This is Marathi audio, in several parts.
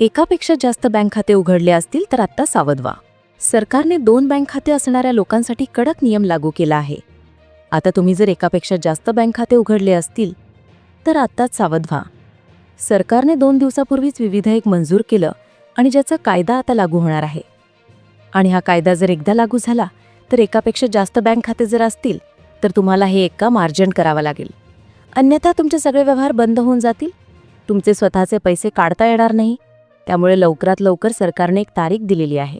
एकापेक्षा जास्त बँक खाते उघडले असतील तर आत्ता सावध व्हा सरकारने दोन बँक खाते असणाऱ्या लोकांसाठी कडक नियम लागू केला आहे. आता तुम्ही जर एकापेक्षा जास्त बँक खाते उघडले असतील तर आत्ताच सावध व्हा सरकारने दोन दिवसापूर्वीच विविधेयक मंजूर केलं आणि ज्याचा कायदा आता लागू होणार आहे. आणि हा कायदा जर एकदा लागू झाला तर एकापेक्षा जास्त बँक खाते जर असतील तर तुम्हाला हे एका मार्जन करावं लागेल. अन्यथा तुमचे सगळे व्यवहार बंद होऊन जातील. तुमचे स्वतःचे पैसे काढता येणार नाही. त्यामुळे लवकरात लवकर सरकारने एक तारीख दिलेली आहे.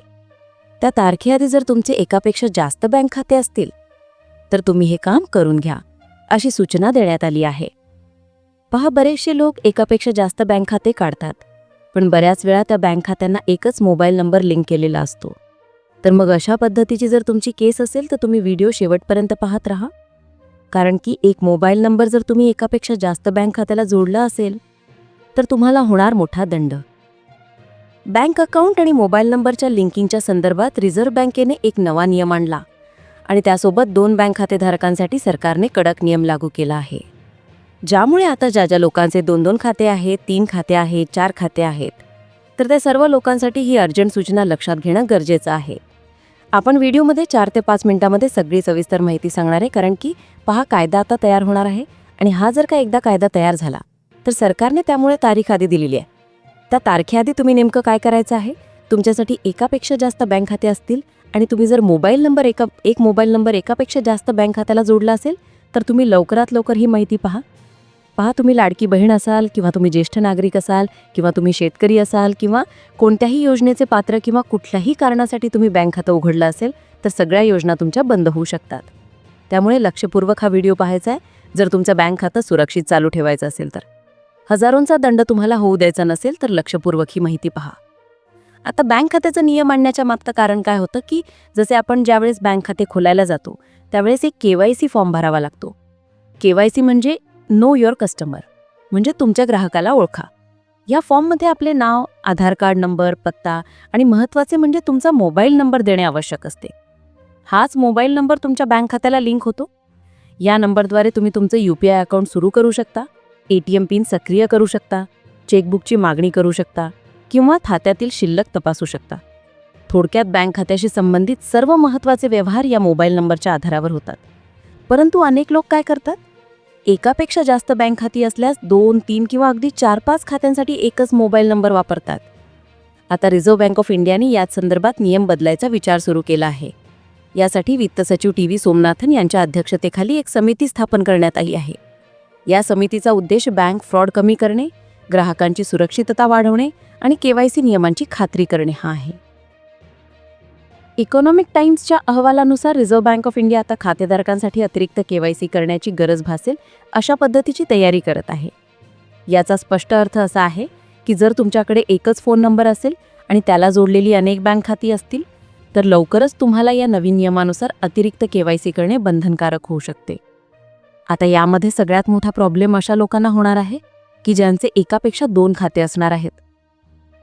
त्या तारखेआधी जर तुमचे एकापेक्षा जास्त बँक खाते असतील तर तुम्ही हे काम करून घ्या अशी सूचना देण्यात आली आहे. पहा बरेचसे लोक एकापेक्षा जास्त बँक खाते काढतात पण बऱ्याच वेळा त्या बँक खात्यांना एकच मोबाईल नंबर लिंक केलेला असतो. तर मग अशा पद्धतीची जर तुमची केस असेल तर तुम्ही व्हिडिओ शेवटपर्यंत पाहत राहा. कारण की एक मोबाईल नंबर जर तुम्ही एकापेक्षा जास्त बँक खात्याला जोडला असेल तर तुम्हाला होणार मोठा दंड. बँक अकाउंट आणि मोबाईल नंबरच्या लिंकिंगच्या संदर्भात रिझर्व्ह बँकेने एक नवा नियम आणला. आणि त्यासोबत दोन बँक खातेधारकांसाठी सरकारने कडक नियम लागू केला आहे. ज्यामुळे आता ज्या ज्या लोकांचे दोन दोन खाते आहेत तीन खाते आहेत चार खाते आहेत तर त्या सर्व लोकांसाठी ही अर्जंट सूचना लक्षात घेणं गरजेचं आहे. आपण व्हिडिओमध्ये चार ते पाच मिनिटामध्ये सगळी सविस्तर माहिती सांगणार आहे कारण की पहा कायदा आता तयार होणार आहे. आणि हा जर का एकदा कायदा तयार झाला तर सरकारने त्यामुळे तारीख आधी दिलेली आहे. त्या तारखेआधी तुम्ही नेमकं काय करायचं आहे? तुमच्यासाठी एकापेक्षा जास्त बँक खाते असतील आणि तुम्ही जर मोबाईल नंबर एका एक मोबाईल नंबर एकापेक्षा जास्त बँक खात्याला जोडला असेल तर तुम्ही लवकरात लवकर ही माहिती पहा. पहा तुम्ही लाडकी बहीण असाल किंवा तुम्ही ज्येष्ठ नागरिक असाल किंवा तुम्ही शेतकरी असाल किंवा कोणत्याही योजनेचे पात्र किंवा कुठल्याही कारणासाठी तुम्ही बँक खातं उघडलं असेल तर सगळ्या योजना तुमच्या बंद होऊ शकतात. त्यामुळे लक्षपूर्वक हा व्हिडिओ पाहायचा आहे. जर तुमचं बँक खातं सुरक्षित चालू ठेवायचं असेल तर. हजारोंचा दंड तुम्हाला होऊ द्यायचा नसेल तर लक्षपूर्वक ही माहिती पहा. आता बँक खात्याचा नियम आणण्याच्या मागचं कारण काय होतं की जसे आपण ज्यावेळेस बँक खाते खोलायला जातो त्यावेळेस एक के वाय सी फॉर्म भरावा लागतो. के वाय सी म्हणजे नो युअर कस्टमर म्हणजे तुमच्या ग्राहकाला ओळखा. या फॉर्ममध्ये आपले नाव आधार कार्ड नंबर पत्ता आणि महत्त्वाचे म्हणजे तुमचा मोबाईल नंबर देणे आवश्यक असते. हाच मोबाईल नंबर तुमच्या बँक खात्याला लिंक होतो. या नंबरद्वारे तुम्ही तुमचं यू पी आय अकाउंट सुरू करू शकता. ए टी एम पिन सक्रिय करू शकता चेकबुकची मागणी करू शकता किंवा खात्यातील शिल्लक तपासू शकता. थोडक्यात बँक खात्याशी संबंधित सर्व महत्त्वाचे व्यवहार या मोबाईल नंबरच्या आधारावर होतात. परंतु अनेक लोक काय करतात? एकापेक्षा जास्त बँक खाती असल्यास दोन तीन किंवा अगदी चार पाच खात्यांसाठी एकच मोबाईल नंबर वापरतात. आता रिझर्व्ह बँक ऑफ इंडियाने याच संदर्भात नियम बदलायचा विचार सुरू केला आहे. यासाठी वित्त सचिव टी व्ही सोमनाथन यांच्या अध्यक्षतेखाली एक समिती स्थापन करण्यात आली आहे. या समितीचा उद्देश बँक फ्रॉड कमी करणे ग्राहकांची सुरक्षितता वाढवणे आणि केवायसी नियमांची खात्री करणे हा आहे. इकॉनॉमिक टाइम्सच्या अहवालानुसार रिझर्व्ह बँक ऑफ इंडिया आता खातेधारकांसाठी अतिरिक्त केवायसी करण्याची गरज भासेल अशा पद्धतीची तयारी करत आहे. याचा स्पष्ट अर्थ असा आहे की जर तुमच्याकडे एकच फोन नंबर असेल आणि त्याला जोडलेली अनेक बँक खाती असतील तर लवकरच तुम्हाला या नवीन नियमानुसार अतिरिक्त केवायसी करणे बंधनकारक होऊ शकते. आता यामध्ये सगळ्यात मोठा प्रॉब्लेम अशा लोकांना होणार आहे की ज्यांचे एकापेक्षा दोन खाते असणार आहेत.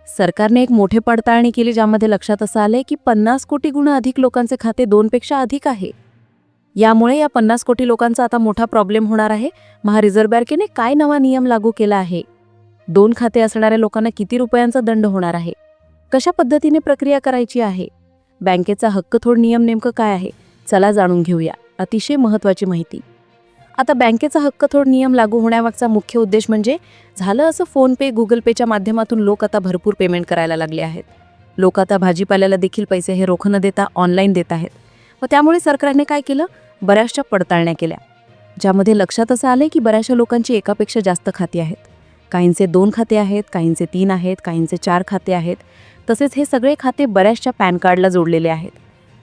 सरकारने एक मोठे पडताळणी केली ज्यामध्ये लक्षात असं आलंय की पन्नास कोटी गुण अधिक लोकांचे खाते दोनपेक्षा अधिक आहे. यामुळे या पन्नास कोटी लोकांचा आता मोठा प्रॉब्लेम होणार आहे. महा रिझर्व्ह बँकेने काय नवा नियम लागू केला आहे? दोन खाते असणाऱ्या लोकांना किती रुपयांचा दंड होणार आहे? कशा पद्धतीने प्रक्रिया करायची आहे? बँकेचा हक्कथोड नियम नेमकं काय आहे? चला जाणून घेऊया. अतिशय महत्त्वाची माहिती. आता बँकेचा हक्कथोड नियम लागू होण्यामागचा मुख्य उद्देश म्हणजे झालं असं फोनपे गुगल पेच्या माध्यमातून लोक आता भरपूर पेमेंट करायला लागले आहेत. लोक आता भाजीपाल्याला देखील पैसे हे रोख न देता ऑनलाईन देत आहेत. व त्यामुळे सरकारने काय केलं? बऱ्याचशा पडताळण्या केल्या. ज्यामध्ये लक्षात असं आलं की बऱ्याचशा लोकांची एकापेक्षा जास्त खाती आहेत. काहींचे दोन खाते आहेत काहींचे तीन आहेत काहींचे चार खाते आहेत. तसेच हे सगळे खाते बऱ्याचशा पॅन कार्डला जोडलेले आहेत.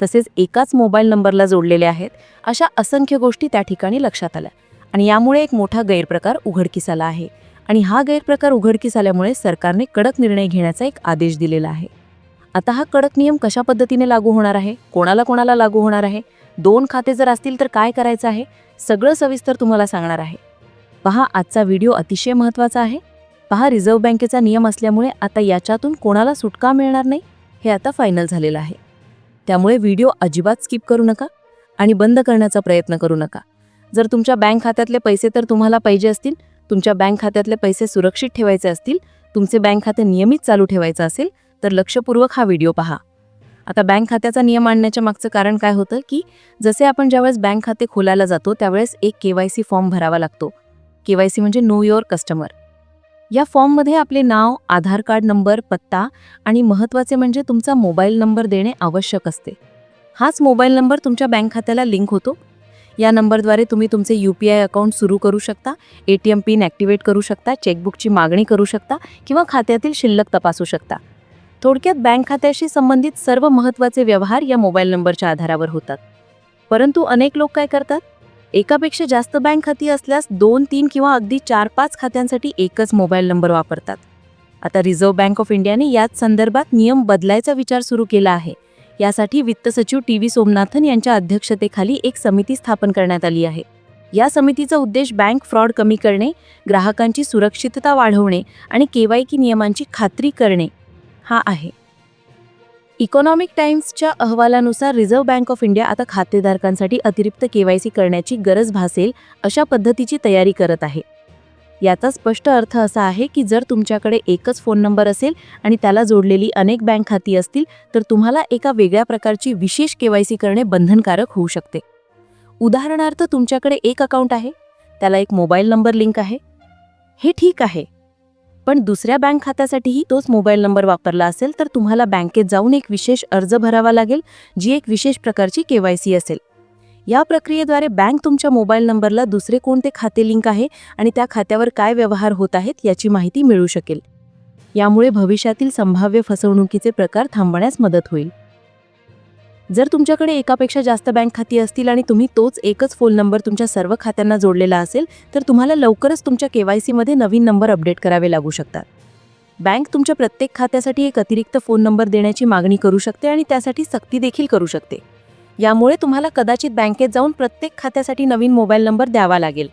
तसेच एकाच मोबाईल नंबरला जोडलेले आहेत. अशा असंख्य गोष्टी त्या ठिकाणी लक्षात आल्या. आणि यामुळे एक मोठा गैरप्रकार उघडकीस आला आहे. आणि हा गैरप्रकार उघडकीस आल्यामुळे सरकारने कडक निर्णय घेण्याचा एक आदेश दिलेला आहे. आता हा कडक नियम कशा पद्धतीने लागू होणार आहे? कोणाला कोणाला लागू होणार आहे? दोन खाते जर असतील तर काय करायचं आहे? सगळं सविस्तर तुम्हाला सांगणार आहे. पहा आजचा व्हिडिओ अतिशय महत्त्वाचा आहे. पहा रिझर्व्ह बँकेचा नियम असल्यामुळे आता याच्यातून कोणाला सुटका मिळणार नाही? हे आता फायनल झालेलं आहे. त्यामुळे व्हिडिओ अजिबात स्किप करू नका आणि बंद करण्याचा प्रयत्न करू नका. जर तुमच्या बँक खात्यातले पैसे तर तुम्हाला पाहिजे असतील तुमच्या बँक खात्यातले पैसे सुरक्षित ठेवायचे असतील तुमचे बँक खाते नियमित चालू ठेवायचं असेल तर लक्षपूर्वक हा व्हिडिओ पहा. आता बँक खात्याचा नियम आणण्याच्या मागचं कारण काय होतं की जसे आपण ज्यावेळेस बँक खाते खोलायला जातो त्यावेळेस एक के वाय सी फॉर्म भरावा लागतो. के वाय सी म्हणजे नो युअर कस्टमर. या फॉर्ममध्ये आपले नाव आधार कार्ड नंबर पत्ता आणि महत्त्वाचे म्हणजे तुमचा मोबाईल नंबर देणे आवश्यक असते. हाच मोबाईल नंबर तुमच्या बँक खात्याला लिंक होतो. या नंबरद्वारे तुम्ही तुमचे यू पी आय अकाउंट सुरू करू शकता A T M pin activate करू शकता चेकबुकची मागणी करू शकता किंवा खात्यातील शिल्लक तपासू शकता. थोडक्यात बँक खात्याशी संबंधित सर्व महत्त्वाचे व्यवहार या मोबाईल नंबरच्या आधारावर होतात. परंतु अनेक लोक काय करतात? एकापेक्षा जास्त बँक खाती असल्यास दोन तीन किंवा अगदी चार पाच खात्यांसाठी एकच मोबाईल नंबर वापरतात. आता रिझर्व्ह बँक ऑफ इंडियाने याच संदर्भात नियम बदलायचा विचार सुरू केला आहे. यासाठी वित्त सचिव टी व्ही सोमनाथन यांच्या अध्यक्षतेखाली एक समिती स्थापन करण्यात आली आहे. या समितीचा उद्देश बँक फ्रॉड कमी करणे ग्राहकांची सुरक्षितता वाढवणे आणि केवायकी नियमांची खात्री करणे हा आहे. इकॉनॉमिक टाइम्सच्या अहवालानुसार रिझर्व्ह बँक ऑफ इंडिया आता खातेधारकांसाठी अतिरिक्त केवायसी करण्याची गरज भासेल अशा पद्धतीची तयारी करत आहे. याचा स्पष्ट अर्थ असा आहे की जर तुमच्याकडे एकच फोन नंबर असेल आणि त्याला जोडलेली अनेक बँक खाती असतील तर तुम्हाला एका वेगळ्या प्रकारची विशेष केवायसी करणे बंधनकारक होऊ शकते. उदाहरणार्थ तुमच्याकडे एक अकाउंट आहे त्याला एक मोबाईल नंबर लिंक आहे. हे ठीक आहे पण दुसऱ्या बँक खात्यासाठीही तोच मोबाईल नंबर वापरला असेल तर तुम्हाला बँकेत जाऊन एक विशेष अर्ज भरावा लागेल जी एक विशेष प्रकारची केवायसी असेल. या प्रक्रियेद्वारे बँक तुमच्या मोबाईल नंबरला दुसरे कोणते खाते लिंक आहे आणि त्या खात्यावर काय व्यवहार होत आहेत याची माहिती मिळू शकेल. यामुळे भविष्यातील संभाव्य फसवणुकीचे प्रकार थांबण्यास मदत होईल. जर तुमच्याकडे एकापेक्षा जास्त बँक खाती असतील आणि तुम्ही तोच एकच फोन नंबर तुमच्या सर्व खात्यांना जोडलेला असेल तर तुम्हाला लवकरच तुमच्या केवायसीमध्ये नवीन नंबर अपडेट करावे लागू शकतात. बँक तुमच्या प्रत्येक खात्यासाठी एक अतिरिक्त फोन नंबर देण्याची मागणी करू शकते आणि त्यासाठी सक्ती देखील करू शकते. यामुळे तुम्हाला कदाचित बँकेत जाऊन प्रत्येक खात्यासाठी नवीन मोबाईल नंबर द्यावा लागेल.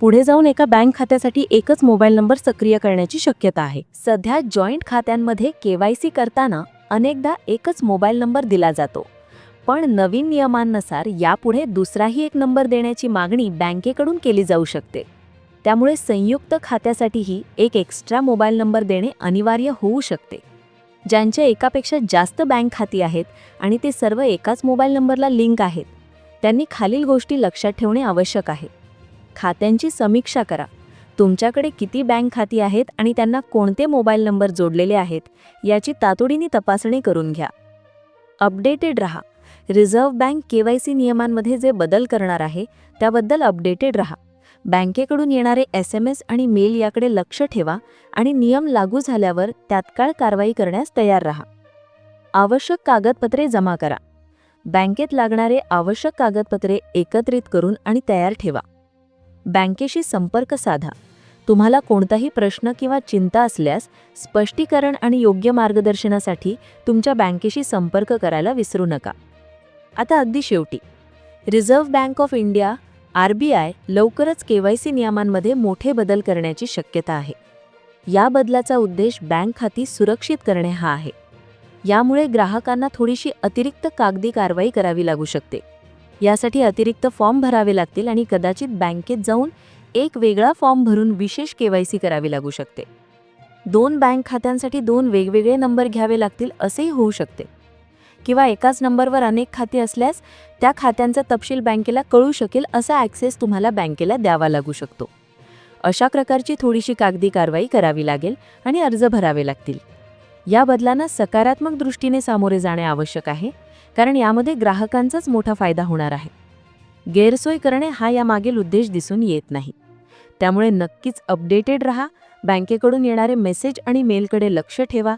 पुढे जाऊन एका बँक खात्यासाठी एकच मोबाईल नंबर सक्रिय करण्याची शक्यता आहे. सध्या जॉईंट खात्यांमध्ये केवायसी करताना अनेकदा एकच मोबाईल नंबर दिला जातो. पण नवीन नियमांनुसार यापुढे दुसराही एक नंबर देण्याची मागणी बँकेकडून केली जाऊ शकते. त्यामुळे संयुक्त खात्यासाठीही एक एक्स्ट्रा मोबाईल नंबर देणे अनिवार्य होऊ शकते. ज्यांच्या एकापेक्षा जास्त बँक खाती आहेत आणि ते सर्व एकाच मोबाईल नंबरला लिंक आहेत त्यांनी खालील गोष्टी लक्षात ठेवणे आवश्यक आहे. खात्यांची समीक्षा करा. तुमच्याकडे किती बँक खाती आहेत आणि त्यांना कोणते मोबाईल नंबर जोडलेले आहेत याची तातडीने तपासणी करून घ्या. अपडेटेड रहा. रिझर्व्ह बँक केवायसी नियमांमध्ये जे बदल करणार आहे त्याबद्दल अपडेटेड रहा. बँकेकडून येणारे एस एम एस आणि मेल याकडे लक्ष ठेवा आणि नियम लागू झाल्यावर तात्काळ कारवाई करण्यास तयार रहा. आवश्यक कागदपत्रे जमा करा. बँकेत लागणारे आवश्यक कागदपत्रे एकत्रित करून आणि तयार ठेवा. बँकेशी संपर्क साधा. तुम्हाला कोणताही प्रश्न किंवा चिंता असल्यास स्पष्टीकरण आणि योग्य मार्गदर्शनासाठी तुमच्या बँकेशी संपर्क करायला विसरू नका. आता अगदी शेवटी. Reserve bank of India R B I लवकरच केवायसी नियमांमध्ये मोठे बदल करण्याची शक्यता आहे. या बदलाचा उद्देश बँक खाती सुरक्षित करणे हा आहे. यामुळे ग्राहकांना थोडीशी अतिरिक्त कागदी कारवाई करावी लागू शकते. यासाठी अतिरिक्त फॉर्म भरावे लागतील आणि कदाचित बँकेत जाऊन एक वेगळा फॉर्म भरून विशेष केवायसी करावी लागू शकते. दोन बँक खात्यांसाठी दोन वेगवेगळे नंबर घ्यावे लागतील असेही होऊ शकते. किंवा एकाच नंबरवर अनेक खाती असल्यास त्या खात्यांचा तपशील बँकेला कळू शकेल असा ॲक्सेस तुम्हाला बँकेला द्यावा लागू शकतो. अशा प्रकारची थोडीशी कागदी कारवाई करावी लागेल आणि अर्ज भरावे लागतील. या बदलांना सकारात्मक दृष्टीने सामोरे जाणे आवश्यक आहे कारण यामध्ये ग्राहकांचाच मोठा फायदा होणार आहे. गैरसोय करणे हा यामागील उद्देश दिसून येत नाही. त्यामुळे नक्कीच अपडेटेड रहा बँकेकडून येणारे मेसेज आणि मेलकडे लक्ष ठेवा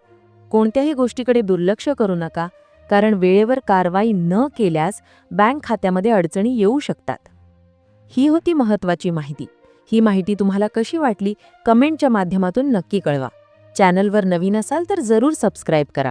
कोणत्याही गोष्टीकडे दुर्लक्ष करू नका कारण वेळेवर कारवाई न केल्यास बँक खात्यामध्ये अडचणी येऊ शकतात. ही होती महत्त्वाची माहिती. ही माहिती तुम्हाला कशी वाटली कमेंटच्या माध्यमातून नक्की कळवा. चॅनलवर नवीन असाल तर जरूर सबस्क्राईब करा.